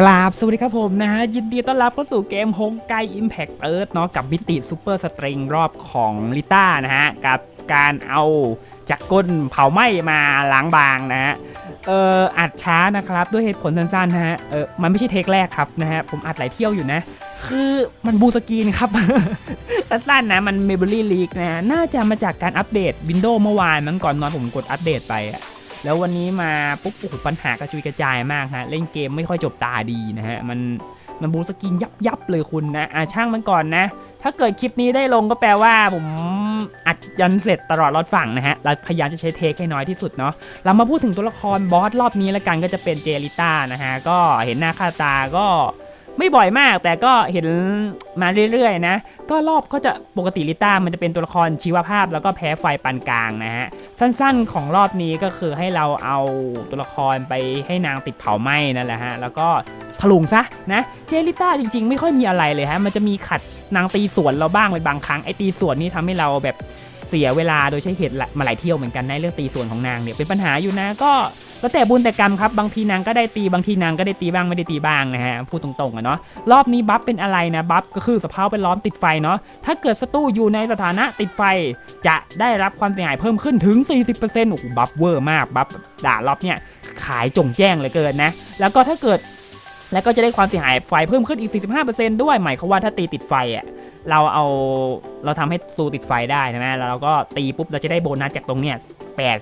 กราบสวัสดีครับผมนะฮะ ยินดีต้อนรับเข้าสู่เกมฮงไกอิมแพ t เอิร์ธเนาะกับมิติซูเปอร์สตริงรอบของลิต้านะฮะ กับการเอาจักรก้นเผาไหม้มาล้างบางนะฮะ เอ่ออัดช้านะครับด้วยเหตุผลสั้นๆนะฮะ เออมันไม่ใช่เทคแรกครับนะฮะ ผมอัดหลายเที่ยวอยู่นะ คือมันบูสกรีนครับ สั้นๆนะ มันเม m บ r รี่ลีกนะฮะ น่าจะมาจากการอัปเดต Windows เมื่อวานมั้งก่อนนอนผมกดอัปเดตไปอะ แล้ววันนี้มาปุ๊บโอ้โหปัญหากระจุยกระจายมากฮะเล่นเกมไม่ค่อยจบตาดีนะฮะมันมันบูสกินยับยับเลยคุณนะอ่าช่างมันก่อนนะ ถ้าเกิดคลิปนี้ได้ลงก็แปลว่าผมอัดยันเสร็จตลอดรอดฝั่งนะฮะเราพยายามจะใช้เทคให้น้อยที่สุดเนาะเรามาพูดถึงตัวละครบอสรอบนี้แล้วกันก็จะเป็นเจลิต้านะฮะก็เห็นหน้าค่าตาก็ ไม่บ่อยมากแต่ก็เห็นมาเรื่อยๆนะ ก็รอบก็จะปกติลิต้ามันจะเป็นตัวละครชีวภาพ แล้วก็แพ้ไฟปานกลางนะฮะ สั้นๆของรอบนี้ก็คือให้เราเอาตัวละครไปให้นางติดเผาไหม้นั่นแหละฮะ แล้วก็ถลุงซะนะ เจลิต้าจริงๆ ไม่ค่อยมีอะไรเลยฮะ มันจะมีขัดนางตีสวนเราบ้างเป็นบางครั้งไอ้ตีสวนนี่ทำให้เราแบบเสียเวลาโดยใช้เหตุมาหลายเที่ยวเหมือนกันในเรื่องตีสวนของนางเนี่ยเป็นปัญหาอยู่นะก็ แล้วแต่บุญแต่กรรมครับบางทีนางก็ได้ตีบางทีนางก็ได้ตีบ้างไม่ได้ตีบ้างนะฮะพูดตรงๆอะเนาะรอบนี้บัฟเป็นอะไรนะบัฟก็คือสภาวะเป็นล้อมติดไฟเนาะถ้าเกิดศัตรูอยู่ในสถานะติดไฟ จะได้รับความเสียหายเพิ่มขึ้นถึง 40%โอ้โหบัฟเวอร์มากบัฟด่ารอบเนี่ยขายจงแจ้งเลยเกินนะแล้วก็ถ้าเกิดแล้วก็จะได้ความเสียหายไฟเพิ่มขึ้นอีก 45%ด้วยหมายความว่าถ้าตีติดไฟอะ เราเอาเราทำให้ตูติดไฟได้ใช่ไหมแล้วเราก็ตีปุ๊บเราจะได้โบนัสจากตรงเนี้ย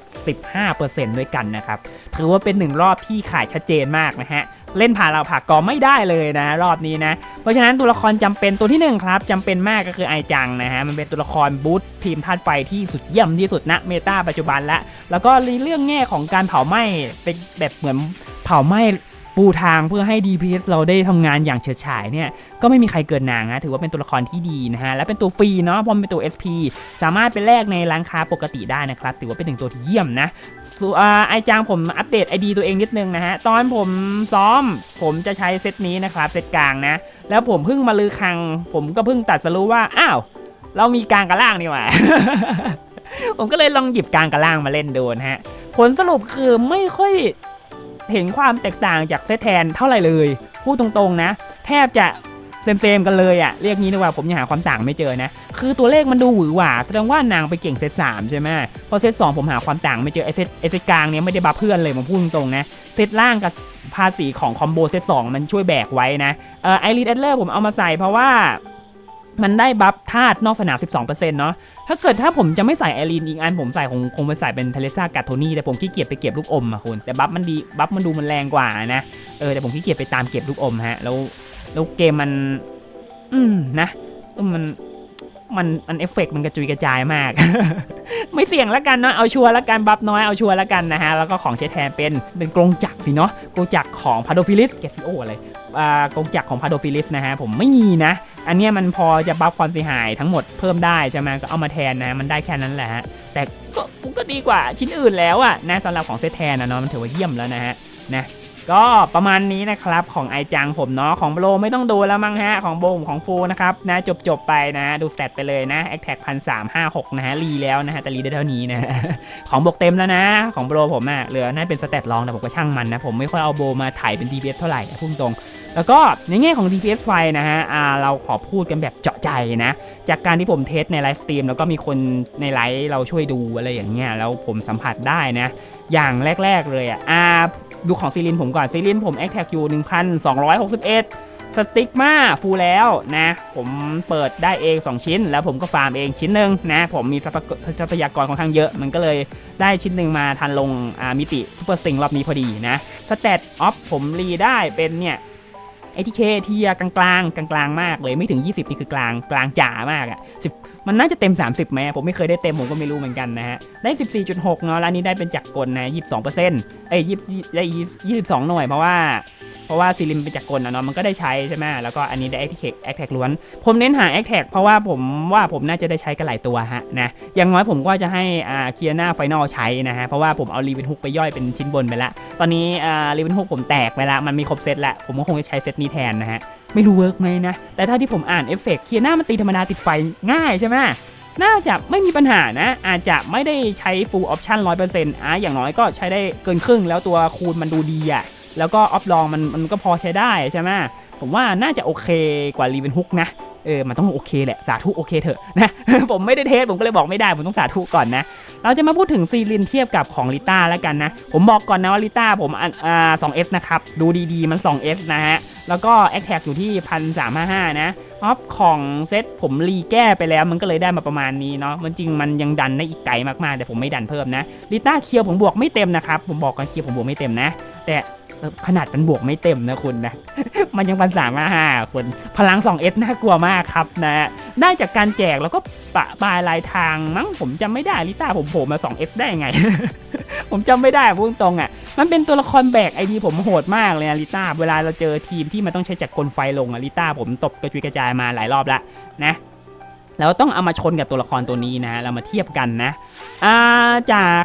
85%ด้วยกันนะครับ ถือว่าเป็นหนึ่งรอบที่ขายชัดเจนมากนะฮะ เล่นผ่านเราผ่ากอไม่ได้เลยนะ รอบนี้นะ เพราะฉะนั้นตัวละครจำเป็นตัวที่หนึ่งครับจำเป็นมากก็คือไอจังนะฮะ มันเป็นตัวละครบูททีมธาตุไฟที่สุดเยี่ยมที่สุดณเมตาปัจจุบันละ แล้วก็เรื่องแง่ของการเผาไหม้เป็นแบบเหมือนเผาไหม้ ปูทางเพื่อให้ DPS เราได้ทำงานอย่างเฉิดฉายเนี่ยก็ไม่มีใครเกินนางนะถือว่าเป็นตัวละครที่ดีนะฮะและเป็นตัวฟรีเนาะเพราะมันเป็นตัว SP สามารถไปแลกในร้านค้าปกติได้นะครับถือว่าเป็นหนึ่งตัวที่เยี่ยมนะไอจางผมอัปเดต ID ตัวเองนิดนึงนะฮะตอนผมซ้อมผมจะใช้เซตนี้นะครับเซตกลางนะแล้วผมเพิ่งมาลือคัง ผมก็เพิ่งตัดสรู้ว่าอ้าวเรามีกลางกับล่างนี่หว่าผมก็เลยลองหยิบกลางกับล่างมาเล่นดูนะฮะผลสรุปคือไม่ค่อย เห็นความแตกต่างจากเซตแทนเท่าไหร่เลย พูดตรงๆนะ แทบจะเซมๆกันเลยอะเรียกงี้ดีกว่าผมยังหาความต่างไม่เจอนะ คือตัวเลขมันดูหวือหวาแสดงว่านางไปเก่งเซตสามใช่ไหมพอเซตสองผมหาความต่างไม่เจอไอเซตไอเซตกลางเนี้ยไม่ได้บัฟเพื่อนเลยผมพูดตรงๆนะเซตล่างกับภาษีของคอมโบเซตสองมันช่วยแบกไว้นะเออไอรีดเอเลอร์ผมเอามาใส่เพราะว่า มันได้บัฟธาตุนอกสนาม 12%เนาะ ถ้าเกิดถ้าผมจะไม่ใส่ไอรีนอีกอันผมใส่คงคงไปใส่เป็นเทเลซ่ากัตโทนี่แต่ผมขี้เกียจไปเก็บลูกอมอะคุณ แต่บัฟมันดีบัฟมันดูมันแรงกว่านะ เออแต่ผมขี้เกียจไปตามเก็บลูกอมฮะ แล้วแล้วเกมมัน อืมนะมันมันมันเอฟเฟกต์มันกระจุยกระจายมาก ไม่เสี่ยงแล้วกันเนาะเอาชัวร์แล้วกันบัฟน้อยเอาชัวร์แล้วกันนะฮะ แล้วก็ของใช้แทนเป็นเป็นกรงจักรสิเนาะกรงจักรของพาโดฟิลิสแกซิโออะไรอ่ากรงจักรของพาโดฟิลิสนะฮะผมไม่มีนะ อันนี้มันพอจะบัฟความเสียหายทั้งหมดเพิ่มได้ใช่ไหมก็เอามาแทนนะมันได้แค่นั้นแหละฮะแต่ก็ก็ดีกว่าชิ้นอื่นแล้วอะนะสำหรับของเซตแทนนะเนาะมันถือว่าเยี่ยมแล้วนะฮะนะ ก็ประมาณนี้นะครับของไอจังผมเนาะของโบรไม่ต้องดูแล้วมั้งฮะของโบมของฟูนะครับนะจบจบไปนะดูแสตไปเลยนะแอคแท็กพันสามห้าหกนะฮะรีแล้วนะฮะแต่รีได้เท่านี้นะของบกเต็มแล้วนะของโบรผมอะเหลือน่าเป็นสเตตรองแต่ผมก็ช่างมันนะผมไม่ค่อยเอาโบมาถ่ายเป็น DPS เท่าไหร่พุ่งตรงแล้วก็ในแง่ของ DPS ไฟนะฮะเราขอพูดกันแบบเจาะใจนะ จากการที่ผมเทสในไลฟ์สตรีมแล้วก็มีคนในไลฟ์เราช่วยดูอะไรอย่างเงี้ยแล้วผมสัมผัสได้นะ อย่างแรก ๆ เลยอะอ่า ดูของซีลินผมก่อนซีลินผม a อ t แท็กอยู่1,261 สติ๊กมาฟูลแล้วนะ ผมเปิดได้เอง 2 ชิ้น แล้วผมก็ฟาร์มเองชิ้นหนึ่งนะ ผมมีทรัพยากรค่อนข้างเยอะ มันก็เลยได้ชิ้นหนึ่งมาทันลงมิติซูเปอร์สติงรอบนี้พอดีนะสเตตออฟผมรีได้เป็นเนี่ย ATK เทียกลางกลางกลางกลางมากเลยไม่ถึง 20 นี่คือกลางกลางจ๋ามากอะ10 มันน่าจะเต็ม 30ไหมผมไม่เคยได้เต็มผมก็ไม่รู้เหมือนกันนะฮะ ได้ 14.6 เนาะ แล้วนี้ได้เป็นจักรกลนะ 22%เอ้ย20ได้22 หน่วยเพราะว่าเพราะว่าซีลิมเป็นจักรกลนะเนาะ มันก็ได้ใช้ใช่ไหมแล้วก็อันนี้ได้แอคแท็กแอคแท็กล้วน ผมเน้นหาแอคแท็กเพราะว่าผมว่าผมน่าจะได้ใช้กันหลายตัวฮะนะ อย่างน้อยผมก็จะให้อ่าเคียร์หน้าไฟนอลใช้นะฮะ เพราะว่าผมเอารีเวนฮุกไปย่อยเป็นชิ้นบนไปละ ตอนนี้อ่ารีเวนฮุกผมแตกไปละ มันมีครบเซตละ ผมก็คงจะใช้เซตนี้แทนนะฮะ ไม่รู้เวิร์กไหมนะ แต่ถ้าที่ผมอ่านเอฟเฟกต์เคียร์หน้ามันตีธรรมดาติดไฟง่ายใช่ไหมน่าจะไม่มีปัญหานะ อาจจะไม่ได้ใช้ full option 100%อะอย่างน้อยก็ใช้ได้เกินครึ่ง แล้วตัวคูณมันดูดีอะ แล้วก็ออฟลองมันมันก็พอใช้ได้ใช่ไหมผมว่าน่าจะโอเคกว่ารีเวนฮุกนะ เออมันต้องโอเคแหละสาธุโอเคเถอะนะผมไม่ได้เทสผมก็เลยบอกไม่ได้ผมต้องสาธุก่อนนะเราจะมาพูดถึงซีลินเทียบกับของลิต้าแล้วกันนะ ผมบอกก่อนนะว่าลิต้าผมอันอ่า 2F นะครับ ดูดีๆมัน 2F นะฮะ แล้วก็แอคแท็อยู่ที่1355นะออฟของเซตผมรีแก้ไปแล้วมันก็เลยได้มาประมาณนี้เนาะมันจริงมันยังดันได้อีกไกลมากๆ แต่ผมไม่ดันเพิ่มนะลิต้าเคียวผมบวกไม่เต็มนะครับผมบอกกันเคียวผมบวกไม่เต็มนะ แต่ ขนาดมันบวกไม่เต็มนะคุณนะ มันยังพันสามห้าคนพลัง 2S น่ากลัวมากครับนะได้จากการแจกแล้วก็ปะปลายลายทางมั้งผมจำไม่ได้ลิต้าผมโผล่มา 2F ได้ไง ผมจำไม่ได้พูดตรงอะ มันเป็นตัวละครแบกไอดีผมโหดมากเลยนะลิต้าเวลาเราเจอทีมที่มันต้องใช้จักรกลไฟลงอะลิต้าผมตบกระจุยกระจายมาหลายรอบล้วนะแล้วต้องเอามาชนกับตัวละครตัวนี้นะ เรามาเทียบกันนะอ่าจาก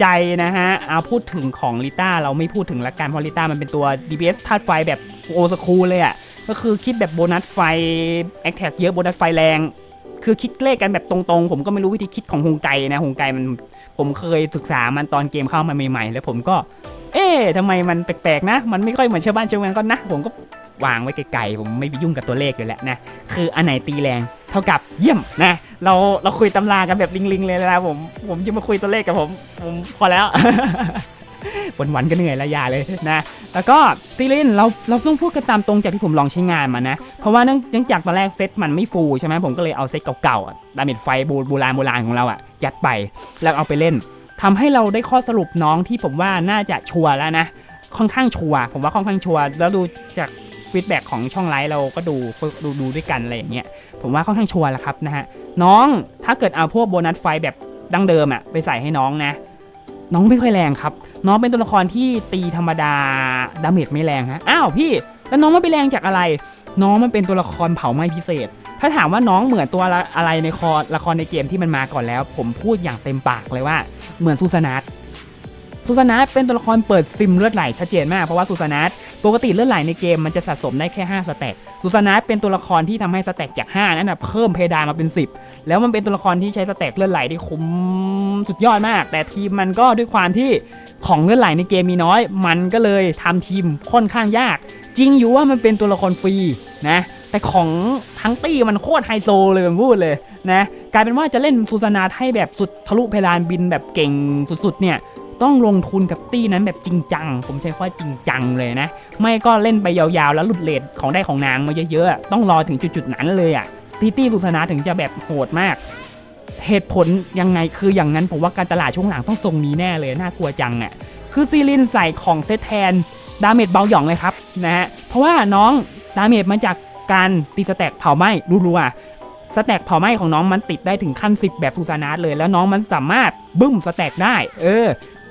ใจนะฮะเอาพูดถึงของลิต้าเราไม่พูดถึงละกันเพราะลิต้ามันเป็นตัว DPS ธาตุไฟแบบโอสคูลเลยอะก็คือคิดแบบโบนัสไฟแอคแท็กเยอะโบนัสไฟแรง คือคิดเลขกันแบบตรงๆ ผมก็ไม่รู้วิธีคิดของฮงไกนะฮงไกมันผมเคยศึกษามันตอนเกมเข้ามาใหม่ๆ แล้วผมก็ เอ๊ะทำไมมันแปลกๆนะ มันไม่ค่อยเหมือนชาวบ้านชาวเมืองก็นะ ผมก็วางไว้ไกลๆผมไม่ไปยุ่งกับตัวเลขอยู่แล้วนะ คืออันไหนตีแรงเท่ากับเยี่ยมนะ เราเราคุยตำรากันแบบลิงๆเลยนะผมผมจะมาคุยตัวเลขกับผมผมพอแล้ววันๆก็เหนื่อยและยาเลยนะแล้วก็ซีรีนเราเราต้องพูดกันตามตรงจากที่ผมลองใช้งานมานะ เพราะว่าเนื่องจากตอนแรกเซตมันไม่ฟูลใช่ไหมผมก็เลยเอาเซตเก่าๆดาเมจไฟโบโบราณโบราณของเราอะยัดไปแล้วเอาไปเล่นทำให้เราได้ข้อสรุปน้องที่ผมว่าน่าจะชัวร์แล้วนะค่อนข้างชัวร์ผมว่าค่อนข้างชัวร์แล้วดูจากฟีดแบ็กของช่องไลฟ์เราก็ดูดูดูด้วยกันอะไรอย่างเงี้ยผมว่าค่อนข้างชัวร์แล้วครับนะฮะ น้องถ้าเกิดเอาพวกโบนัสไฟแบบดั้งเดิมอะไปใส่ให้น้องนะ น้องไม่ค่อยแรงครับ น้องเป็นตัวละครที่ตีธรรมดาดาเมจไม่แรงฮะอ้าวพี่แล้วน้องมันไปแรงจากอะไร น้องมันเป็นตัวละครเผาไหม้พิเศษ ถ้าถามว่าน้องเหมือนตัวอะไรในคอละครในเกมที่มันมาก่อนแล้ว ผมพูดอย่างเต็มปากเลยว่าเหมือนซูซานัทซูซานัทเป็นตัวละครเปิดซิมเลือดไหลชัดเจนมากเพราะว่าซูซานัท ปกติเลือดไหลในเกมมันจะสะสมได้แค่ 5 สแต็กซูซานัทเป็นตัวละครที่ทำให้สแต็กจาก 5 นั้นนะเพิ่มเพดานมาเป็น 10 แล้วมันเป็นตัวละครที่ใช้สแต็กเลือดไหลได้คุ้มสุดยอดมาก แต่ทีมมันก็ด้วยความที่ของเลือดไหลในเกมมีน้อย มันก็เลยทำทีมค่อนข้างยาก จริงอยู่ว่ามันเป็นตัวละครฟรีนะแต่ของทั้งตี้มันโคตรไฮโซเลยผมพูดเลยนะกลายเป็นว่าจะเล่นซูซานาให้แบบสุดทะลุเพดานบินแบบเก่งสุดๆเนี่ย ต้องลงทุนกับตี้นั้นแบบจริงจัง ผมใช้คำว่าจริงจังเลยนะ ไม่ก็เล่นไปยาวๆ แล้วหลุดเลทของได้ของนางมาเยอะๆ ต้องรอถึงจุดๆนั้นเลยอะตี้ตี้ซูซานาถึงจะแบบโหดมาก เหตุผลยังไงคืออย่างนั้นผมว่าการตลาดช่วงหลังต้องทรงนี้แน่เลยน่ากลัวจังอะคือซีลินใส่ของเซตแทนดาเมจเบาหย่องเลยครับนะฮะเพราะว่าน้องดาเมจมาจากการตีสแต็กเผาไหม้รัวๆสแต็กเผาไหม้ของน้องมันติดได้ถึงขั้น 10 แบบซูซานาสเลย แล้วน้องมันสามารถบึ้มสแต็กได้ เออ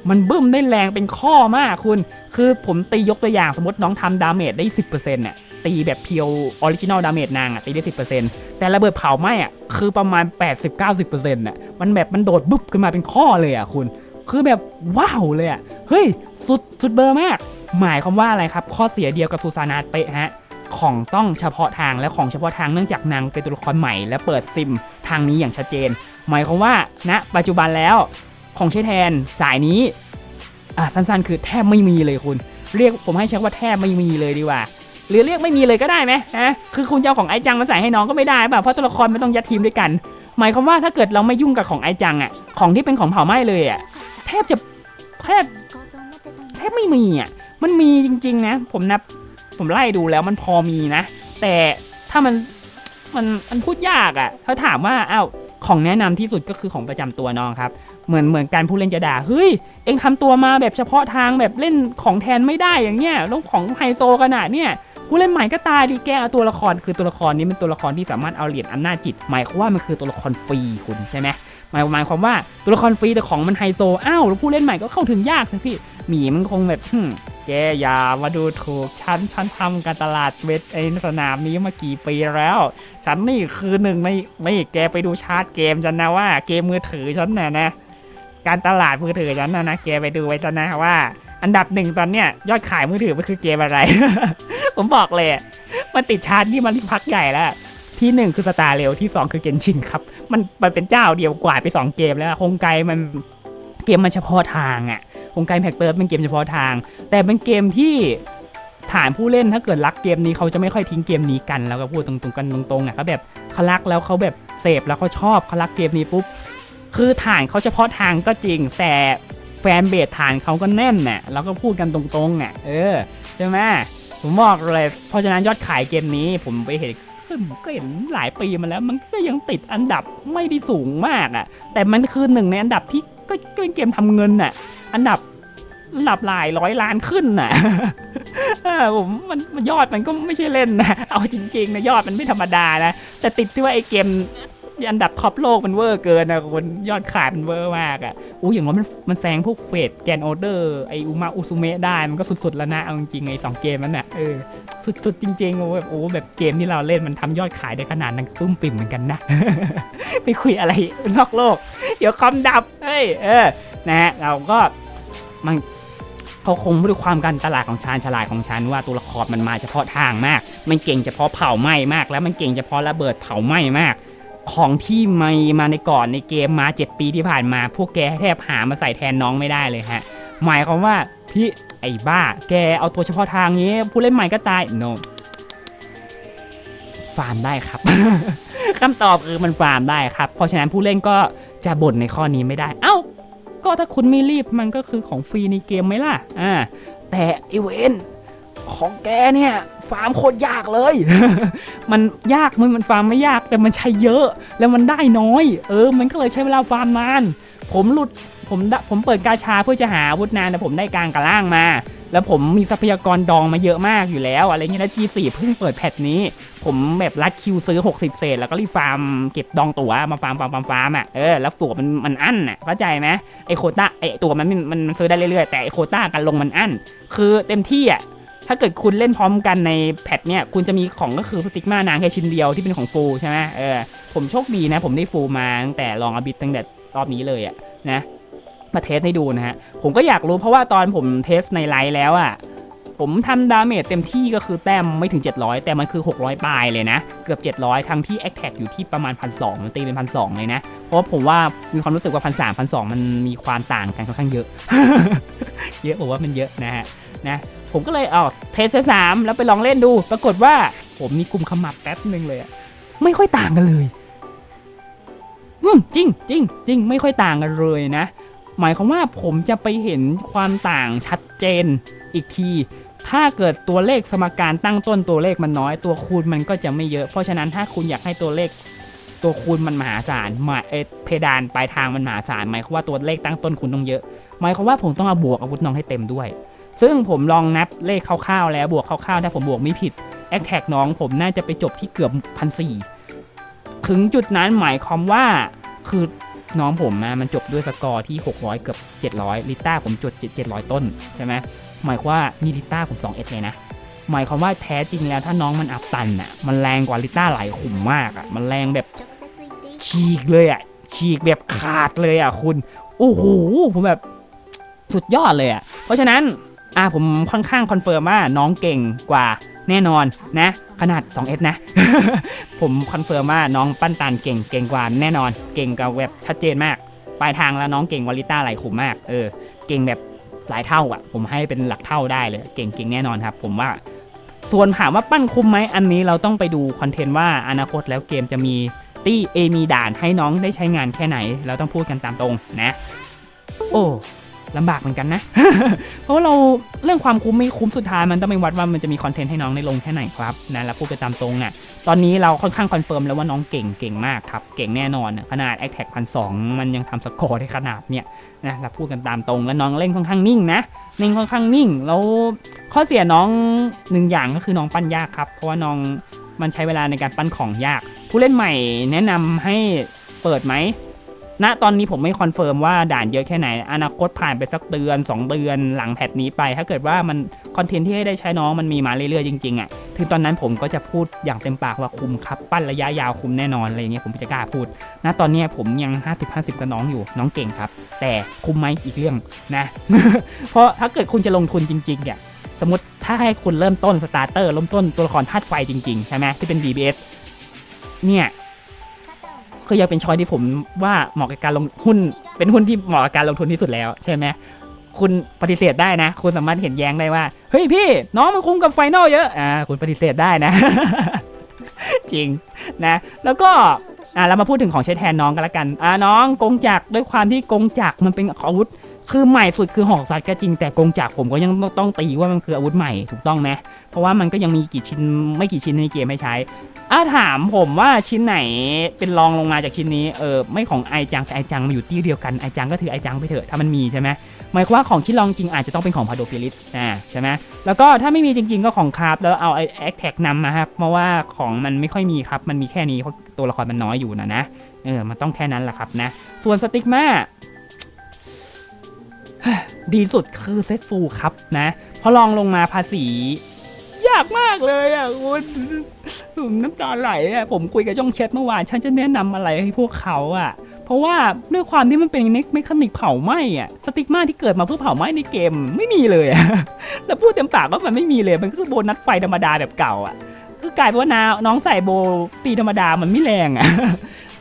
มันบึ้มได้แรงเป็นข้อมากคุณ คือผมตียกตัวอย่างสมมติน้องทำดาเมจได้ 10%เนี่ยตีแบบเพียวออริจินอลดาเมจนางอะตีได้ 10%แต่ระเบิดเผาไหม้อะคือประมาณ 80-90%น่ะมันแบบมันโดดบึ้บขึ้นมาเป็นข้อเลยอะคุณ คือแบบว้าวเลยอะเฮ้ยสุดสุดเบอร์มาก หมายความว่าอะไรครับ ข้อเสียเดียวกับซูซานาเปะฮะของต้องเฉพาะทางและของเฉพาะทางเนื่องจากนางเป็นตัวละครใหม่และเปิดซิมทางนี้อย่างชัดเจน หมายความว่าณปัจจุบันแล้ว ของใช้แทนสายนี้อะสั้นๆ คือแทบไม่มีเลยคุณ เรียกผมให้ใช้ว่าแทบไม่มีเลยดีกว่า หรือเรียกไม่มีเลยก็ได้ไหมฮะคือคุณจะเอาของไอจังมาใส่ให้น้องก็ไม่ได้ป่ะเพราะตัวละครไมันต้องยัดทีมด้วยกัน หมายความว่าถ้าเกิดเราไม่ยุ่งกับของไอจังอะของที่เป็นของเผาไหม้เลยอะแทบจะแทบแทบไม่มีอะมันมีจริง ๆ นะ ผมนับผมไล่ดูแล้วมันพอมีนะ แต่ถ้ามันมันมันพูดยากอะถ้าถามว่าอ้าวของแนะนำที่สุดก็คือของประจำตัวน้องครับ เหมือนเหมือนการผู้เล่นจะด่าเฮ้ยเอ็งทำตัวมาแบบเฉพาะทางแบบเล่นของแทนไม่ได้อย่างเงี้ยต้องของไฮโซขนาดเนี่ยผู้เล่นใหม่ก็ตายดีแกเอาตัวละครคือตัวละครนี้เป็นตัวละครที่สามารถเอาเหรียญอำนาจจิต หมายความว่ามันคือตัวละครฟรีคุณใช่ไหมหมายหมายความว่าตัวละครฟรีแต่ของมันไฮโซอ้าวแล้วผู้เล่นใหม่ก็เข้าถึงยากสิพี่หมีมันคงแบบแกอย่ามาดูถูกฉันฉันทำการตลาดเวทไอสนามนี้มากี่ปีแล้ว ฉันนี่คือหนึ่งในไม่แกไปดูชาร์ตเกมฉันนะว่าเกมมือถือฉันน่ะนะ การตลาดมือถือฉันนะนะแกไปดูไว้ซะนะว่า อันดับหนึ่งตอนเนี้ยยอดขายมือถือมันคือเกมอะไร ผมบอกเลยมันติดชาร์ตที่มันพักใหญ่แล้วที่หนึ่งคือสตาร์เร็วที่สองคือเกนชินครับ มันมันเป็นเจ้าเดียวกว่าไปสองเกมแล้วคงไกลมันเกมมันเฉพาะทางอะงไกแพ็กเตอร์เป็นเกมเฉพาะทาง แต่เป็นเกมที่ฐานผู้เล่นถ้าเกิดรักเกมนี้เขาจะไม่ค่อยทิ้งเกมนี้กันแล้วก็พูดตรงๆกันตรงๆอะเขาแบบเขารักแล้วเขาแบบเสพแล้วเขาชอบเขารักเกมนี้ปุ๊บ คือฐานเขาเฉพาะทางก็จริง แต่แฟนเบสฐานเขาก็แน่นน่ะแล้วก็พูดกันตรงๆอะเออใช่ไหมผมบอกเลย เพราะฉะนั้นยอดขายเกมนี้ผมไปเห็นขึ้นก็เห็นหลายปีมาแล้ว มันก็ยังติดอันดับไม่ได้สูงมากอะ แต่มันคือหนึ่งในอันดับที่ก็เป็นเกมทำเงินน่ะ อันดับอันดับหลายร้อยล้านขึ้นน่ะผมมันมันยอดมันก็ไม่ใช่เล่นนะ เอาจริงๆนะยอดมันไม่ธรรมดานะ แต่ติดที่ว่าไอ้เกม อันดับท็อปโลกมันเวอร์เกินนะคนยอดขายมันเวอร์มากอะอู้อย่างว่ามันมันแซงพวกเฟดแกนออเดอร์ไออุมาอุซุเมะได้มันก็สุดๆแล้วนะเอาจริงไอสองเกมนั้นน่ะเออสุดๆจริงๆโอ้แบบโอ้แบบเกมที่เราเล่นมันทำยอดขายได้ขนาดนั้นตุ้มปิ่มเหมือนกันนะไปคุยอะไรนอกโลก เดี๋ยวคอมดับเฮ้ยเออนะฮะเราก็มันเขาคงด้วยความการตลาดของชาญฉลาดของฉันว่าตัวละครมันมาเฉพาะทางมาก มันเก่งเฉพาะเผาไหม้มาก แล้วมันเก่งเฉพาะระเบิดเผาไหม้มาก ของที่มีมาในก่อนในเกมมา 7 ปีที่ผ่านมา พวกแกแทบหามาใส่แทนน้องไม่ได้เลยฮะ หมายความว่าพี่ไอ้บ้า แกเอาตัวเฉพาะทางนี้ ผู้เล่นใหม่ก็ตาย no ฟาร์มได้ครับ คำตอบคือมันฟาร์มได้ครับ เพราะฉะนั้นผู้เล่นก็จะบ่นในข้อนี้ไม่ได้ เอ้า ก็ถ้าคุณไม่รีบมันก็คือของฟรีในเกมไหมล่ะ อ่า แต่ไอเวน ของแกเนี่ยฟาร์มโคตรยากเลย มันยากมันมันฟาร์มไม่ยากแต่มันใช้เยอะ แล้วมันได้น้อย เออ มันก็เลยใช้เวลาฟาร์มนาน ผมหลุดผมดผมเปิดกาชาเพื่อจะหาอาวุธนานแต่ผมได้กลางกับล่างมา แล้วผมมีทรัพยากรดองมาเยอะมากอยู่แล้ว อะไรเงี้ยแล้ว G4 เพิ่งเปิดแพทนี้ ผมแบบรัดคิวซื้อ 60 เศษ แล้วก็รีฟาร์มเก็บดองตัวมาฟาร์มฟาร์มฟาร์มฟาร์มอะเออแล้วตัวมันมันอั้นอะเข้าใจไหมไอโคต้าไอตัวมันมันมันซื้อได้เรื่อยๆแต่ไอโคต้าการลงมันอั้นคือเต็มที่อะ ถ้าเกิดคุณเล่นพร้อมกันในแพทเนี่ยคุณจะมีของก็คือสติกมานางแค่ชิ้นเดียวที่เป็นของฟูใช่ไหมเออผมโชคดีนะ ผมได้ฟูมาตั้งแต่ลองอบิทตั้งแต่รอบนี้เลยอะนะมาเทสให้ดูนะฮะผมก็อยากรู้เพราะว่าตอนผมเทสในไลฟ์แล้วอะผมทำดาเมจเต็มที่ก็คือแต้มไม่ถึง 700 แต่มันคือ 600 ปลายเลยนะ เกือบ 700 ทั้งที่แอคแท็กอยู่ที่ประมาณ 1,200มันตีเป็น 1,200 เลยนะ เพราะผมว่ามีความรู้สึกว่า 1,300 1,200 มันมีความต่างกันค่อนข้างเยอะ เยอะผมว่ามันเยอะนะฮะนะ ผมก็เลยเอาเทสสามแล้วไปลองเล่นดู ปรากฏว่าผมมีกลุ่มขมับแป๊บหนึ่งเลยอะไม่ค่อยต่างกันเลยอืมจริงจริงจริงไม่ค่อยต่างกันเลยนะ หมายความว่าผมจะไปเห็นความต่างชัดเจนอีกที ถ้าเกิดตัวเลขสมการตั้งต้นตัวเลขมันน้อย ตัวคูณมันก็จะไม่เยอะ เพราะฉะนั้นถ้าคุณอยากให้ตัวเลขตัวคูณมันมหาศาลมาเอ่อเพดานปลายทางมันมหาศาลหมายความว่าตัวเลขตั้งต้นคุณต้องเยอะ หมายความว่าผมต้องเอาบวกอาวุธน้องให้เต็มด้วย ซึ่งผมลองนับเลขคร่าวๆ แล้วบวกคร่าวๆถ้าผมบวกไม่ผิดแอคแท็กน้องผมน่าจะไปจบที่เกือบพันสี่ถึงจุดนั้นหมายความว่าคือน้องผมนะมันจบด้วยสกอร์ที่ 600 เกือบ 700 ลิต้าผมจด 700 ต้นใช่ไหมหมายความว่านี่ลิต้าผม2เอสเลยนะ หมายความว่าแท้จริงแล้วถ้าน้องมันอัพตันอะ มันแรงกว่าลิต้าหลายขุมมากอะ มันแรงแบบฉีกเลยอะ ฉีกแบบขาดเลยอะคุณ โอ้โห ผมแบบสุดยอดเลยอะ เพราะฉะนั้น อ่าผมค่อนข้างคอนเฟิร์มว่าน้องเก่งกว่าแน่นอนนะ ขนาด 2S นะ ผมคอนเฟิร์มว่าน้องปั้นตันเก่งเก่งกว่าแน่นอน เก่งกับแบบชัดเจนมาก ปลายทางแล้วน้องเก่งวาลิต้าไหลขุมมาก เออ เก่งแบบหลายเท่าอะ ผมให้เป็นหลักเท่าได้เลย เก่งเก่งแน่นอนครับ ผมว่า ส่วนถามว่าปั้นคุ้มไหมอันนี้เราต้องไปดูคอนเทนต์ว่าอนาคตแล้วเกมจะมีตี้เอมีด่านให้น้องได้ใช้งานแค่ไหน เราต้องพูดกันตามตรงนะ โอ้ ลำบากเหมือนกันนะ เพราะว่าเราเรื่องความคุ้มไม่คุ้มสุดท้ายมันต้องไปวัดว่ามันจะมีคอนเทนต์ให้น้องได้ลงแค่ไหนครับนะแล้วพูดกันตามตรงอะตอนนี้เราค่อนข้างคอนเฟิร์มแล้วว่าน้องเก่งเก่งมากครับ เก่งแน่นอนขนาด a อ t a c พันสองมันยังทำสกอร์ได้ขนาดเนี่ยนะเราพูดกันตามตรงแล้วน้องเล่นค่อนข้างนิ่งนะนิ่งค่อนข้างนิ่งแล้วข้อเสียน้องหนึ่งอย่างก็คือน้องปั้นยากครับ เพราะว่าน้องมันใช้เวลาในการปั้นของยาก ผู้เล่นใหม่แนะนำให้เปิดไหม ณตอนนี้ผมไม่คอนเฟิร์มว่าด่านเยอะแค่ไหน อนาคตผ่านไปสักเดือน 2 เดือนหลังแพทนี้ไป ถ้าเกิดว่ามันคอนเทนต์ที่ให้ได้ใช้น้องมันมีมาเรื่อยๆจริงๆอะ่ะถึงตอนนั้นผมก็จะพูดอย่างเต็มปากว่าคุมครับ ปั้นระยะยาวคุมแน่นอนอะไรอย่างเงี้ยผมจะกล้าพูด ณตอนนี้ผมยัง 50-50 กับน้องอยู่น้องเก่งครับ แต่คุมไหมอีกเรื่องนะ เพราะถ้าเกิดคุณจะลงทุนจริงๆเนี่ยสมมติถ้าให้คุณเริ่มต้นสตาร์เตอร์เริ่มต้นตัวละครธาตุไฟจริงๆใช่ไหมที่เป็น BBS เนี่ย ก็ยังเป็นช้อยที่ผมว่าเหมาะกับการลงหุ้น เป็นหุ้นที่เหมาะกับการลงทุนที่สุดแล้วใช่ไหมคุณปฏิเสธได้นะ คุณสามารถเห็นแย้งได้ว่า เฮ้ยพี่ น้องมันคุ้มกับไฟนอลเยอะอ่าคุณปฏิเสธได้นะ จริงนะ แล้วก็อ่าเรามาพูดถึงของใช้แทนน้องกันละกันอ่าน้องกงจักด้วยความที่กงจักมันเป็นอาวุธ คือใหม่สุดคือหอกสัตว์ก็จริงแต่กงจักผมก็ยังต้องตีว่ามันคืออาวุธใหม่ถูกต้องไหมเพราะว่ามันก็ยังมีกี่ชิ้นไม่กี่ชิ้นในเกมให้ใช้ อ่าถามผมว่าชิ้นไหนเป็นรองลงมาจากชิ้นนี้เออไม่ของไอจังแต่ไอจังมาอยู่ที่เดียวกันไอจังก็ถือไอจังไปเถอะถ้ามันมีใช่ไหมหมายความว่าของที่รองจริงอาจจะต้องเป็นของพาโดฟิลิสอ่าใช่ไหมแล้วก็ถ้าไม่มีจริง ๆ ก็ของคราฟแล้วเอาไอแอคแท็กนำมาครับเพราะว่าของมันไม่ค่อยมีครับมันมีแค่นี้เพราะตัวละครมันน้อยอยู่นะนะเออมันต้องแค่นั้นแหละครับนะส่วนสติ๊กมาดีสุดคือเซตฟูลครับนะพอลองลงมาภาษี ยากมากเลยอะคุณผมน้ำตาไหลอะผมคุยกับจ้องแชทเมื่อวานฉันจะแนะนำอะไรให้พวกเขาอะ เพราะว่าด้วยความที่มันเป็นเมคานิกเผาไหม้อะสติ๊กมาที่เกิดมาเพื่อเผาไหม้ในเกมไม่มีเลยอะแล้วพูดเต็มปากว่ามันไม่มีเลยมันก็คือโบนัสไฟธรรมดาแบบเก่าอะคือกลายเป็นว่านาน้องใส่โบตีธรรมดามันไม่แรงอะ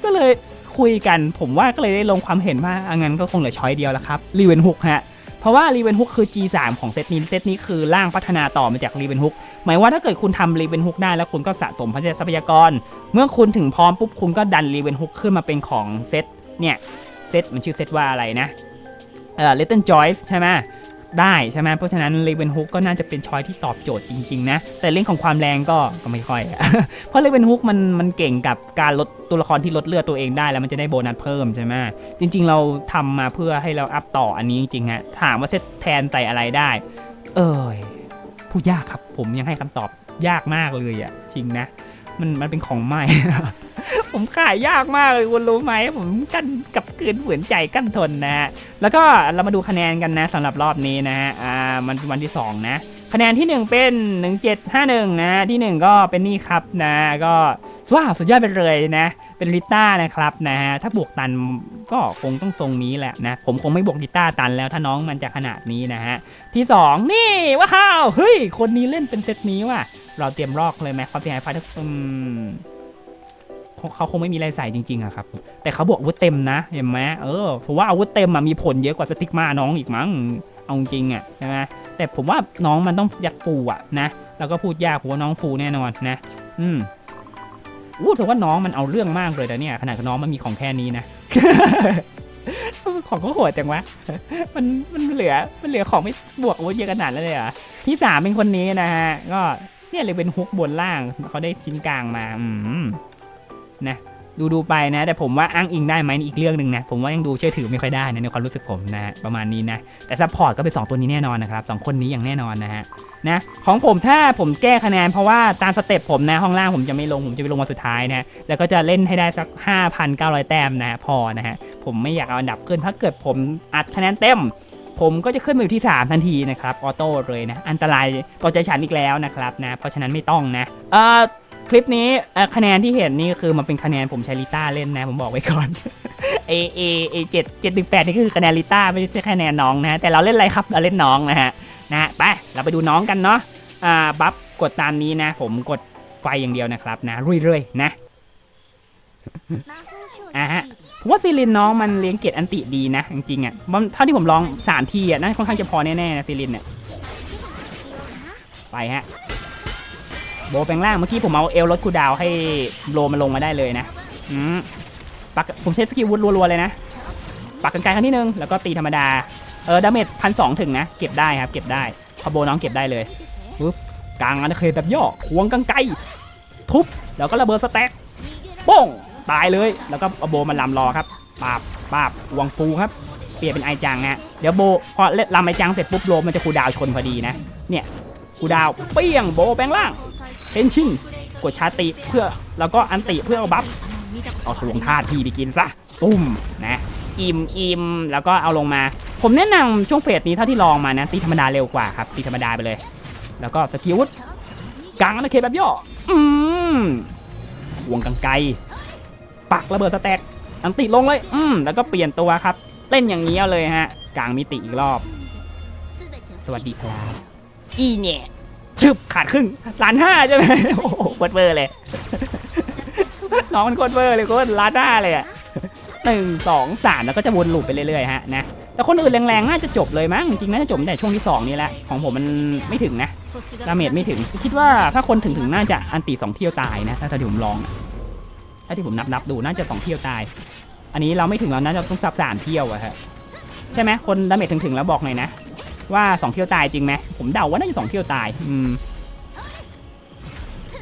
ก็เลยคุยกันผมว่าก็เลยได้ลงความเห็นว่าอะงั้นก็คงเหลือช้อยเดียวแล้วครับรีเวนฮุกฮะ ราะว่ารีเวนฮุกคือ G3 ของเซตนี้เซตนี้คือร่างพัฒนาต่อมาจากรีเวนฮุกหมายว่าถ้าเกิดคุณทำรีเวนฮุกได้แล้วคุณก็สะสมพัทรัพยากร เมื่อคุณถึงพร้อมปุ๊บคุณก็ดันรีเวนฮุกขึ้นมาเป็นของเซตเนี่ยเซตมันชื่อเซตว่าอะไรนะเอ่อ Little Joyce ใช่ไหม ได้ใช่ไหมเพราะฉะนั้นรีเวนฮุกก็น่าจะเป็นช้อยที่ตอบโจทย์จริงๆนะ แต่เรื่องของความแรงก็ก็ไม่ค่อย เพราะรีเวนฮุกมันมันเก่งกับการลดตัวละครที่ลดเลือดตัวเองได้แล้วมันจะได้โบนัสเพิ่มใช่ไหมจริง ๆ เราทำมาเพื่อให้เราอัพต่ออันนี้จริงๆฮะถามว่าเซตแทนใส่อะไรได้ เอ้ยพูดยากครับผมยังให้คำตอบยากมากเลยอะจริงนะ มันมันเป็นของใหม่ ผมขายยากมากเลยคุณรู้ไหมผมกั้นกับคืนฝืนใจกั้นทนนะฮะแล้วก็เรามาดูคะแนนกันนะสำหรับรอบนี้นะฮะอ่ามันเป็นวันที่ 2 นะ คะแนนที่ 1 เป็น 1751 นะที่ 1 ก็เป็นนี่ครับนะก็ว้าวสุดยอดไปเลยนะ เป็นลิต้านะครับนะฮะถ้าบวกตันก็คงต้องทรงนี้แหละนะ ผมคงไม่บวกลิต้าตันแล้วถ้าน้องมันจะขนาดนี้นะฮะที่ 2 นี่ว้าวเฮ้ยคนนี้เล่นเป็นเซตนี้ว่ะเราเตรียมรอกเลยไหมความเสียหายไฟทุกอืม เขาคงไม่มีอะไรใส่จริงๆอะครับ แต่เขาบวกอาวุธเต็มนะเห็นไหมเออผมว่าอาวุธเต็มอะมีผลเยอะกว่าสติ๊กมาน้องอีกมั้งเอาจริงอะใช่ไหมแต่ผมว่าน้องมันต้องยัดฟูอะนะแล้วก็พูดยากผมว่าน้องฟูแน่นอนนะ อืมอู้ถือว่าน้องมันเอาเรื่องมากเลยแต่เนี่ยขนาดน้องมันมีของแค่นี้นะของก็โหดจังวะ มันมันเหลือมันเหลือของไม่บวกอาวุธเยอะขนาดนั้นเลยเหรอะที่สามเป็นคนนี้นะฮะ ก็เนี่ยเลยเป็นฮุกบนล่างเขาได้ชิ้นกลางมา อืม นะดูดูไปนะ แต่ผมว่าอ้างอิงได้ไหมอีกเรื่องหนึ่งนะ ผมว่ายังดูเชื่อถือไม่ค่อยได้นะในความรู้สึกผมนะฮะประมาณนี้นะ แต่ซัพพอร์ตก็เป็น 2 ตัวนี้แน่นอนนะครับสองคนนี้อย่างแน่นอนนะฮะนะของผมถ้าผมแก้คะแนนเพราะว่าตามสเต็ปผมนะห้องล่างผมจะไม่ลง ผมจะไปลงมาสุดท้ายนะแล้วก็จะเล่นให้ได้สัก 5,900 แต้มนะฮะพอนะฮะผมไม่อยากเอาอันดับขึ้นถ้าเกิดผมอัดคะแนนเต็ม ผมก็จะขึ้นมาอยู่ที่ 3 ทันทีนะครับออโต้เลยนะอันตรายต่อใจฉันอีกแล้วนะครับนะเพราะฉะนั้นไม่ต้องนะเอ่อ คลิปนี้คะแนนที่เห็นนี่คือมันเป็นคะแนนผมใช้ลิต้าเล่นนะผมบอกไว้ก่อนเอเอเอเจ็ดเจ็ดหนึ่งแปดนี่คือคะแนนลิต้าไม่ใช่คะแนนน้องนะแต่เราเล่นอะไรครับเราเล่นน้องนะฮะนะไปเราไปดูน้องกันเนาะอ่าบัฟกดตามนี้นะ ผมกดไฟอย่างเดียวนะครับนะเรื่อยๆนะอะฮะผมว่าซีลินน้องมันเลี้ยงเกตอันติดีนะจริงๆอะมันเท่าที่ผมลองสามทีอะน่าค่อนข้างจะพอแน่ๆนะซีลินเนี่ยไปฮะ โบแปลงร่างเมื่อกี้ผมเอาเอลลดคูดาวให้โลมันลงมาได้เลยนะอืมปักผมใช้สกิลวุดรัวๆเลยนะ ปักกันไกลครั้งที่หนึ่งแล้วก็ตีธรรมดา เออดาเมจพันสองถึงนะ เก็บได้ครับ เก็บได้พอโบน้องเก็บได้เลยปุ๊บกลางอันเคยแบบย่อควงกันไกลทุบ แล้วก็ระเบิดสแต็กป้งตายเลย แล้วก็เอาโบมันลำรอครับปาบปาบวงฟูครับ เปลี่ยนเป็นไอจังฮะเดี๋ยวโบพอเล่นลำไอจังเสร็จปุ๊บโลมันจะคูดาวชนพอดีนะ เนี่ยคูดาวเปี้ยงโบแปลงร่าง เทนชินกดชาติเพื่อแล้วก็อันติเพื่อเอาบัฟเอาทวงท่าทีไปกินซะปุ้มนะอิ่มอิ่มแล้วก็เอาลงมา ผมแนะนำช่วงเฟสนี้เท่าที่ลองมานะตีธรรมดาเร็วกว่าครับตีธรรมดาไปเลย แล้วก็สกิลวุฒกลางนะเคแบบย่ออืมวงกังไกปักระเบิดสแต็กอันติลงเลย อืมแล้วก็เปลี่ยนตัวครับ เล่นอย่างนี้เอาเลยฮะ กลางมิติอีกรอบ สวัสดีครับอีเนี่ย ชึบขาดครึ่งล้านห้าใช่ไหมโอ้โหโคตรเวอร์เลย น้องมันโคตรเวอร์เลยโคตรล้านห้าเลยอะหนึ่งสองสามแล้วก็จะวนลูปไปเรื่อยๆฮะนะแต่คนอื่นแรงๆน่าจะจบเลยมั้งจริงน่าจะจบแต่ช่วงที่สองนี่แหละของผมมันไม่ถึงนะดาเมจไม่ถึงคิดว่าถ้าคนถึงถึงน่าจะอันตีสองเที่ยวตายนะถ้าที่ผมลองถ้าที่ผมนับนับๆดูน่าจะสองเที่ยวตาย อันนี้เราไม่ถึงแล้วน่าจะต้องสับสามเที่ยวอะฮะใช่ไหมคนดาเมจถึงถึงแล้วบอกหน่อยนะ ว่าสองเที่ยวตายจริงไหมผมเดาว่าน่าจะสองเที่ยวตาย อืม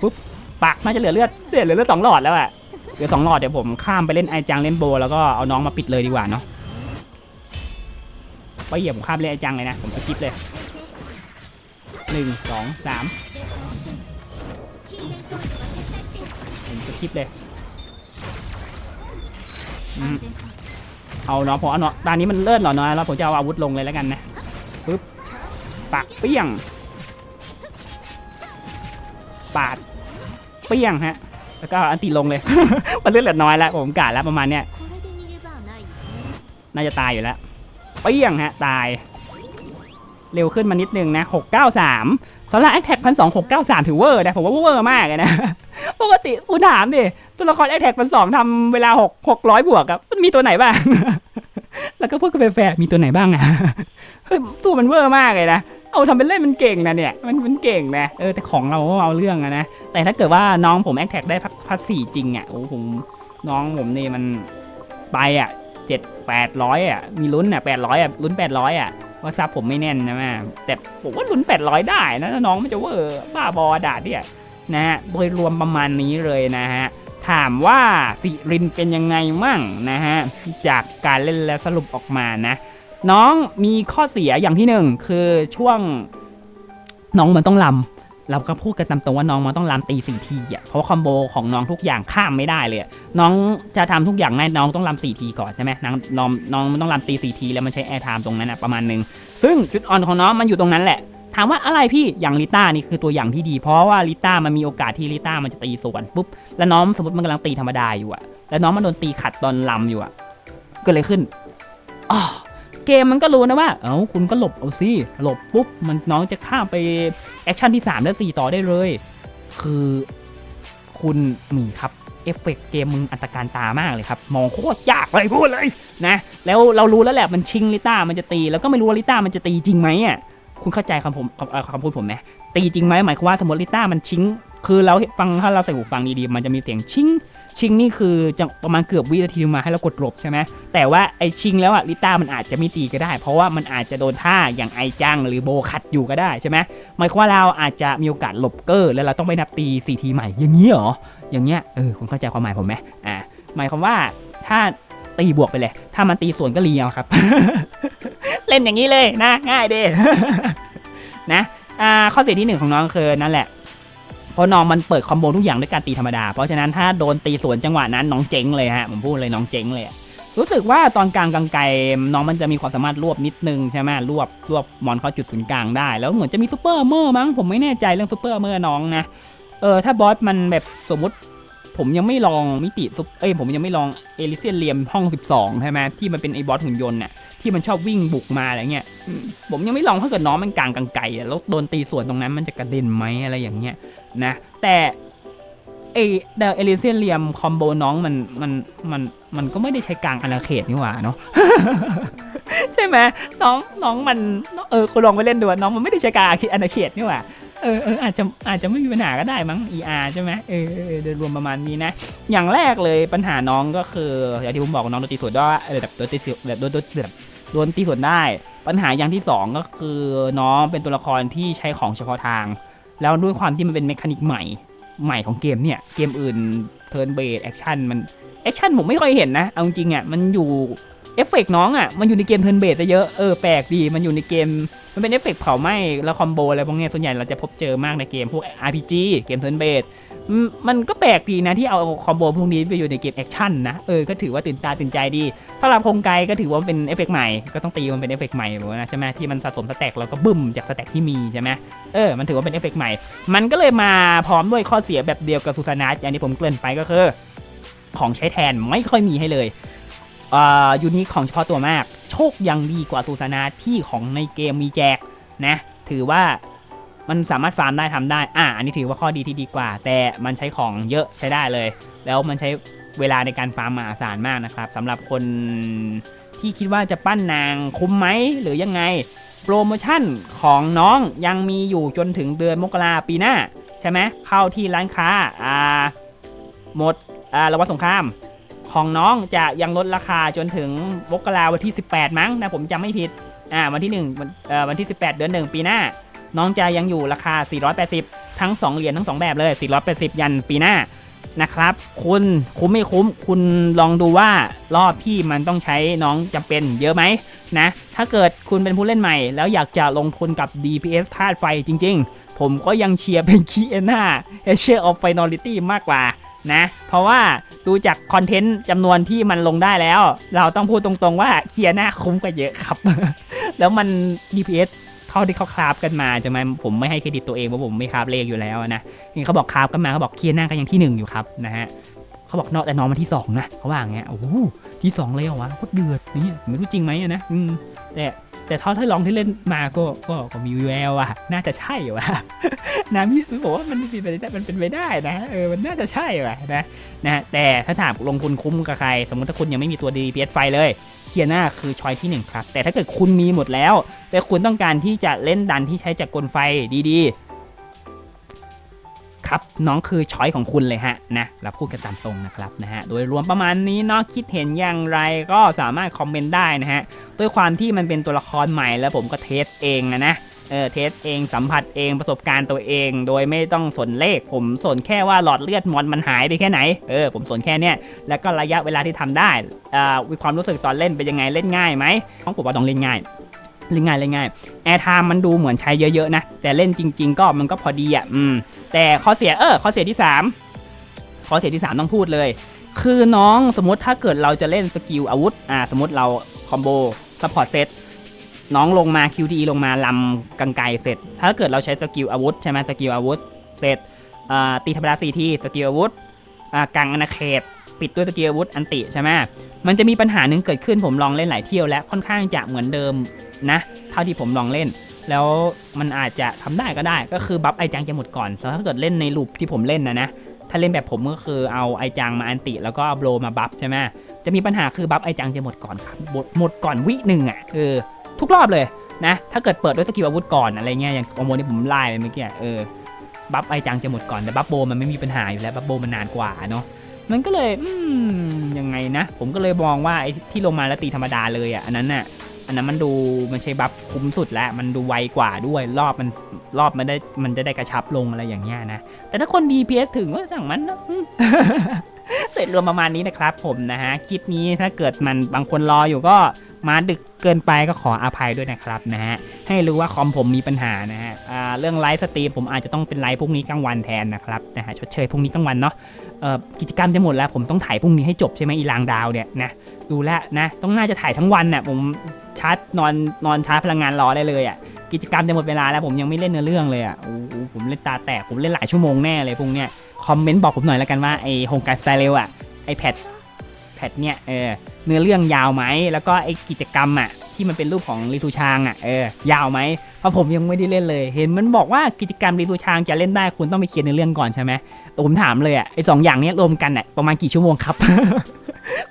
ปุ๊บปากน่าจะเหลือเลือดเหลือเหลือเลือดสองหลอดแล้วอะเหลือสองหลอดเดี๋ยวผมข้ามไปเล่นไอจังเล่นโบ แล้วก็เอาน้องมาปิดเลยดีกว่าเนาะไปเหยียบผมข้ามเล่นไอจังเลยนะผมสกิปเลยหนึ่งสองสามผมสกิปเลยอืมเอาเนาะผมเอาเนาะตอนนี้มันเลิศเหรอเนาะแล้วผมจะเอาอาวุธลงเลยแล้วกันนะ ปึ๊บปากเปี้ยง ปาด เปี้ยงฮะ แล้วก็อันตีลงเลย มันเลือดเหลือน้อยแล้วผมกะแล้วประมาณเนี้ยน่าจะตายอยู่แล้วเปี้ยงฮะ ตาย เร็วขึ้นมานิดนึงนะ693สำหรับแอคแท็กพันสองหกเก้าสามถือเวอร์นะผมว่าเวอร์มากเลยนะปกติคุณถามดิตัวละครแอคแท็กพันสองทำเวลาหกหกร้อยบวกอะมันมีตัวไหนบ้าง แล้วก็พูดกันแฟร์ๆมีตัวไหนบ้างอะเฮ้ยตัวมันเวอร์มากเลยนะเอาทำเป็นเล่นมันเก่งนะเนี่ยมันมันเก่งนะเออแต่ของเราเอาเรื่องอะนะแต่ถ้าเกิดว่าน้องผมแอคแท็กได้พักพัสี่จริงอะโอ้ผมน้องผมนี่มันไปอะเจ็ดแปดร้อยอะมีลุ้นอะแปดร้อยอะลุ้นแปดร้อยอะว่าซับผมไม่แน่นนะแม่แต่ผมว่าลุ้นแปดร้อยได้นะน้องมันจะเวอร์บ้าบอด่าเนี่ยนะฮะโดยรวมประมาณนี้เลยนะฮะ ถามว่าสิรินเป็นยังไงมั่งนะฮะจากการเล่นแล้วสรุปออกมานะ น้องมีข้อเสียอย่างที่หนึ่งคือช่วงน้องมันต้องลำเราก็พูดกันตามตรงว่าน้องมันต้องลำตีสี่ทีอะเพราะว่าคอมโบของน้องทุกอย่างข้ามไม่ได้เลย น้องจะทำทุกอย่างได้น้องต้องลำสี่ทีก่อนใช่ไหมน้องน้องน้องมันต้องลำตีสี่ทีแล้วมันใช้แอร์ไทม์ตรงนั้นอะประมาณหนึ่งซึ่งจุดอ่อนของน้องมันอยู่ตรงนั้นแหละ ถามว่าอะไรพี่อย่างลิต้านี่คือตัวอย่างที่ดี เพราะว่าลิต้ามันมีโอกาสที่ลิต้ามันจะตีสวนปุ๊บแล้วน้องสมมติมันกำลังตีธรรมดาอยู่อะแล้วน้องมันโดนตีขัดตอนลำอยู่อะก็เลยขึ้นอ๋อเกมมันก็รู้นะว่า เอ้าคุณก็หลบเอาสิหลบปุ๊บมันน้องจะข้ามไปแอคชั่นที่ 3 และ 4 ต่อได้เลย คือคุณมีครับเอฟเฟกต์เกมมึงอันตรการตามากเลยครับ มองโคตรยากเลยพูดเลยนะ แล้วเรารู้แล้วแหละมันชิงลิต้ามันจะตี แล้วก็ไม่รู้ว่าลิต้ามันจะตีจริงไหมอะ คุณเข้าใจคำผมคำพูดผมไหมตีจริงไหมหมายความว่าสมมติลิต้ามันชิงคือเราฟังถ้าเราใส่หูฟังดีๆ มันจะมีเสียงชิงชิงนี่คือจะประมาณเกือบวินาทีมาให้เรากดหลบใช่ไหมแต่ว่าไอชิงแล้วอะลิต้ามันอาจจะไม่ตีก็ได้ เพราะว่ามันอาจจะโดนท่าอย่างไอจังหรือโบคัดอยู่ก็ได้ใช่ไหมหมายความว่าเราอาจจะมีโอกาสหลบเกอร์แล้วเราต้องไปนับตีสี่ทีใหม่อย่างนี้เหรออย่างเงี้ยเออคุณเข้าใจความหมายผมไหมอ่าหมายความว่าถ้าตีบวกไปเลย ถ้ามันตีสวนก็เลียวครับ ล่นอย่างนี้เลยนะง่ายเด้ นะอ่าข้อเสียที่หนึ่งของน้องคือนั่นแหละเพราะน้องมันเปิดคอมโบทุกอย่างด้วยการตีธรรมดา เพราะฉะนั้นถ้าโดนตีสวนจังหวะนั้นน้องเจ๊งเลยฮะผมพูดเลยน้องเจ๊งเลยรู้สึกว่าตอนกลางกลางไกลน้องมันจะมีความสามารถรวบนิดนึงใช่ไหมรวบรวบมอนเข้าจุดศูนย์กลางได้ แล้วเหมือนจะมีซูเปอร์เมอร์มั้งผมไม่แน่ใจเรื่องซูเปอร์เมอร์น้องนะเออถ้าบอสมันแบบสมมติผมยังไม่ลองมิติซุปเอ้ยผมยังไม่ลองเอลิเซียนเลียมห้อง 12 ใช่ไหมที่มันเป็นไอ้บอสหุ่นยนต์น่ะ ที่มันชอบวิ่งบุกมาอะไรเงี้ยอืมผมยังไม่ลองถ้าเกิดน้องมันกลางกังไก่อะแล้วโดนตีส่วนตรงนั้นมันจะกระเด็นไหมอะไรอย่างเงี้ยนะ แต่ไอเดเอลิเซียนเลียมคอมโบน้องมันมันมันมันก็ไม่ได้ใช้กลางอาณาเขตนี่หว่าเนาะใช่ไหมน้องน้องมันเออคุณลองไปเล่นดูอะน้องมันไม่ได้ใช้กลางอาณาเขตนี่หว่าเออเอออาจจะอาจจะไม่มีปัญหาก็ได้มั้ง ER ใช่ไหมเออเออเออโดยรวมประมาณนี้นะ อย่างแรกเลยปัญหาน้องก็คืออย่างที่ผมบอกน้องโดนตีสวนได้เออแบบโดนตีสวนแบบโดนโดนแบบ โดนตีส่วนได้ ปัญหาอย่างที่สองก็คือน้องเป็นตัวละครที่ใช้ของเฉพาะทาง แล้วด้วยความที่มันเป็นเมคานิกใหม่ใหม่ของเกมเนี่ย เกมอื่นเทิร์นเบสแอคชั่นมันแอคชั่นผมไม่ค่อยเห็นนะ เอาจริงอะมันอยู่ เอฟเฟกต์น้องอะมันอยู่ในเกมเทิร์นเบสซะเยอะเออแปลกดีมันอยู่ในเกมมันเป็นเอฟเฟกต์เผาไหม้แล้วคอมโบอะไรพวกนี้ส่วนใหญ่เราจะพบเจอมากในเกมพวก RPG เกมเทิร์นเบสมันก็แปลกดีนะที่เอาคอมโบพวกนี้ไปอยู่ในเกมแอคชั่นนะเออก็ถือว่าตื่นตาตื่นใจดีสำหรับโครงไกก็ถือว่าเป็นเอฟเฟกต์ใหม่ก็ต้องตีมันเป็นเอฟเฟกต์ใหม่แบบนะใช่ไหมที่มันสะสมสแต็กแล้วก็บึ้มจากสแต็กที่มีใช่ไหมเออมันถือว่าเป็นเอฟเฟกต์ใหม่ มันก็เลยมาพร้อมด้วยข้อเสียแบบเดียวกับซูซานาอย่างที่ผมเกริ่นไปก็คือของใช้แทนไม่ค่อยมีให้เลย ยูนิคของเฉพาะตัวมาก โชคยังดีกว่าซูซานาที่ของในเกมมีแจกนะ ถือว่ามันสามารถฟาร์มได้ทำได้ อ่า อันนี้ถือว่าข้อดีที่ดีกว่า แต่มันใช้ของเยอะใช้ได้เลย แล้วมันใช้เวลาในการฟาร์มมหาศาลมากนะครับสำหรับคนที่คิดว่าจะปั้นนางคุ้มไหมหรือยังไง โปรโมชั่นของน้องยังมีอยู่จนถึงเดือนมกราปีหน้า ใช่ไหมเข้าที่ร้านค้าอ่าหมดอ่าระวังสงคราม ของน้องจะยังลดราคาจนถึงมกราวันที่ 18 มั้งนะผมจำไม่ผิดอ่าวันที่1วันเอ่อวันที่ 18 เดือน 1 ปีหน้า น้องจะยังอยู่ราคา 480 ทั้ง 2 เหรียญทั้ง 2 แบบเลย 480 ยันปีหน้านะครับ คุณคุ้มไม่คุ้ม คุณลองดูว่ารอบที่มันต้องใช้น้องจำเป็นเยอะไหมนะ ถ้าเกิดคุณเป็นผู้เล่นใหม่ แล้วอยากจะลงทุนกับ DPS ธาตุไฟจริง ๆ ผมก็ยังเชียร์เป็นคีเอน่าเอเชียออฟไฟนอลิตี้มากกว่า นะ เพราะว่าดูจากคอนเทนต์จำนวนที่มันลงได้แล้ว เราต้องพูดตรงๆว่าเคียร์หน่าคุ้มกว่าเยอะครับ แล้วมัน DPS เท่าที่เขาคราฟกันมาจะไหมผมไม่ให้เครดิตตัวเองเพราะผมไม่คราฟเลขอยู่แล้วนะนี่เขาบอกคราฟกันมาเขาบอกเคียร์หน่าก็ยังที่หนึ่งอยู่ครับนะฮะเขาบอกเนอะแต่น้องมาที่สองนะเขาว่าอย่างเงี้ยโอ้โหที่สองเลยเหรอวะโคตรเดือดนี่ไม่รู้จริงไหมนะอืมแต่ แต่เท่าที่ลองที่เล่นมาก็ก็ก็มีแววอะน่าจะใช่วะนะพี่บอกว่ามันเป็นไปได้มันเป็นไปได้นะเออมันน่าจะใช่ว่ะนะนะแต่ถ้าถามลงทุนคุ้มกับใคร สมมติถ้าคุณยังไม่มีตัว DPS ไฟเลยเคียน่าคือชอยที่หนึ่งครับ แต่ถ้าเกิดคุณมีหมดแล้ว แต่คุณต้องการที่จะเล่นดันที่ใช้จากกลไฟดีๆ ครับน้องคือช้อยของคุณเลยฮะนะเราพูดกันตามตรงนะครับนะฮะโดยรวมประมาณนี้เนาะคิดเห็นอย่างไรก็สามารถคอมเมนต์ได้นะฮะด้วยความที่มันเป็นตัวละครใหม่แล้วผมก็เทสเองนะนะเออเทสเองสัมผัสเองประสบการณ์ตัวเอง โดยไม่ต้องสนเลข ผมสนแค่ว่าหลอดเลือดมอนมันหายไปแค่ไหนเออผมสนแค่เนี้ยแล้วก็ระยะเวลาที่ทำได้อ่าวิความรู้สึกตอนเล่นเป็นยังไงเล่นง่ายไหมต้องผมว่าต้องเล่นง่ายเล่นง่ายเล่นง่ายแอร์ไทม์มันดูเหมือนใช้เยอะๆนะแต่เล่นจริง ๆ ก็มันก็พอดีอะอืม แต่ข้อเสียเออข้อเสียที่สามข้อเสียที่สามต้องพูดเลย คือน้องสมมติถ้าเกิดเราจะเล่นสกิลอาวุธอ่าสมมติเราคอมโบซัพพอร์ตเซตน้องลงมา QTE ลงมาลำกังไกเสร็จ ถ้าเกิดเราใช้สกิลอาวุธใช่ไหมสกิลอาวุธเสร็จอ่าตีธรรมดา4ทีสกิลอาวุธอ่ากลางอาณาเขตปิดด้วยสกิลอาวุธอันติใช่ไหมมันจะมีปัญหาหนึ่งเกิดขึ้นผมลองเล่นหลายเที่ยวแล้วค่อนข้างจะเหมือนเดิมนะ เท่าที่ผมลองเล่น แล้วมันอาจจะทำได้ก็ได้ก็คือบัฟไอจังจะหมดก่อนแต่ถ้าเกิดเล่นในลูปที่ผมเล่นนะนะถ้าเล่นแบบผมก็คือเอาไอจังมาอันติ แล้วก็เอาโบรมาบัฟใช่ไหมจะมีปัญหาคือบัฟไอจังจะหมดก่อนครับหมดหมดก่อนวิหนึ่งอะเออทุกรอบเลยนะถ้าเกิดเปิดด้วยสกิลอาวุธก่อนอะไรเงี้ยอย่างคอมโบที่ผมไล่ไปเมื่อกี้เออบัฟไอจังจะหมดก่อนแต่บัฟโบมันไม่มีปัญหาอยู่แล้วบัฟโบมันนานกว่าเนาะมันก็เลยอืมยังไงนะ ผมก็เลยมองว่าไอ้ที่ลงมาแล้วตีธรรมดาเลยอะอันนั้นน่ะ อันนั้นมันดูมันใช้บัฟคุ้มสุดแล้วมันดูไวกว่าด้วยรอบมันรอบมันได้มันจะได้กระชับลงอะไรอย่างเงี้ยนะ แต่ถ้าคน DPS ถึงก็สั่งมันนะเสร็จรวมประมาณนี้นะครับผมนะฮะคลิปนี้ถ้าเกิดมันบางคนรออยู่ก็ มาดึกเกินไปก็ขออภัยด้วยนะครับนะฮะให้รู้ว่าคอมผมมีปัญหานะฮะเรื่องไลฟ์สตรีมผมอาจจะต้องเป็นไลฟ์พรุ่งนี้กลางวันแทนนะครับนะฮะชดเชยพรุ่งนี้กลางวันเนาะกิจกรรมจะหมดแล้วผมต้องถ่ายพรุ่งนี้ให้จบใช่ไหมอีลางดาวเนี่ยนะดูแลนะต้องน่าจะถ่ายทั้งวันน่ะผมชาร์จนอนนอนชาร์จพลังงานรอได้เลยอะกิจกรรมจะหมดเวลาแล้วผมยังไม่เล่นเนื้อเรื่องเลยอะโอ้โหผมเล่นตาแตกผมเล่นหลายชั่วโมงแน่เลยพรุ่งเนี้ยคอมเมนต์บอกผมหน่อยแล้วกันว่าไอโฮงการสไตล์เร็วอะไอแพดแพดเนี่ยเออ เนื้อเรื่องยาวไหมแล้วก็ไอกิจกรรมอะที่มันเป็นรูปของรีทูชางอะเออยาวไหมเพราะผมยังไม่ได้เล่นเลย เห็นมันบอกว่ากิจกรรมรีทูชางจะเล่นได้คุณต้องไปเคลียร์ในเรื่องก่อนใช่ไหมผมถามเลยอะไอสองอย่างนี้รวมกันอะประมาณกี่ชั่วโมงครับ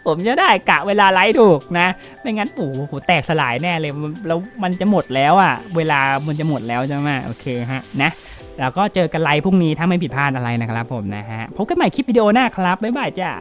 ผมจะได้กะเวลาไลฟ์ถูกนะ ไม่งั้นปู่โหแตกสลายแน่เลยแล้วมันจะหมดแล้วอะ เวลามันจะหมดแล้วใช่ไหมโอเคฮะนะแล้วก็เจอกันไลฟ์พรุ่งนี้ถ้าไม่ผิดพลาดอะไรนะครับผมนะฮะพบกันใหม่คลิปวิดีโอหน้าครับบ๊ายบายจ้า